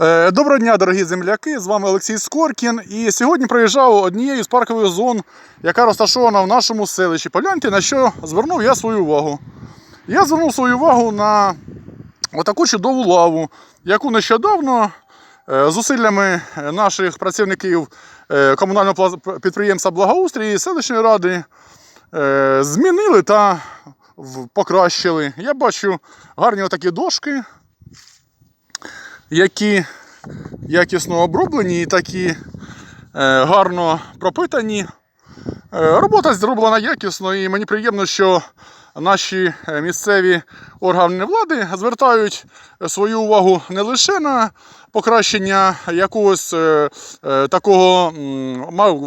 Е, Доброго дня, дорогі земляки! З вами Олексій Скоркін. І сьогодні проїжджав однією з паркових зон, яка розташована в нашому селищі. Погляньте, на що звернув я свою увагу. Я звернув свою увагу на отаку чудову лаву, яку нещодавно е, зусиллями наших працівників е, комунального підприємства Благоустрій і селищної ради змінили та покращили. Я бачу гарні отакі дошки які якісно оброблені і такі е, гарно пропитані. Е, робота зроблена якісно, і мені приємно, що наші е, місцеві органи влади звертають свою увагу не лише на покращення якогось е, е, такого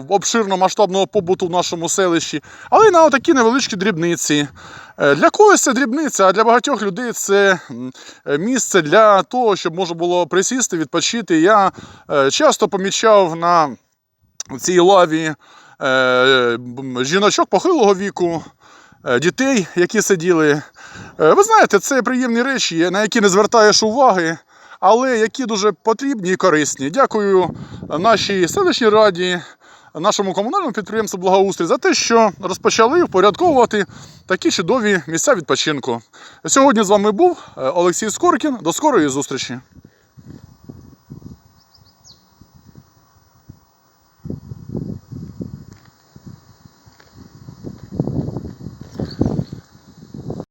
обширно масштабного побуту в нашому селищі, але й на такі невеличкі дрібниці. Е, Для когось це дрібниця, а для багатьох людей це е, місце для того, щоб можна було присісти, відпочити. Я е, часто помічав на цій лаві е, жіночок похилого віку, е, дітей, які сиділи. Е, Ви знаєте, це приємні речі, на які не звертаєш уваги, але які дуже потрібні і корисні. Дякую нашій селищній раді, нашому комунальному підприємству Благоустрій за те, що розпочали впорядковувати такі чудові місця відпочинку. Сьогодні з вами був е, Олексій Скоркін. До скорої зустрічі!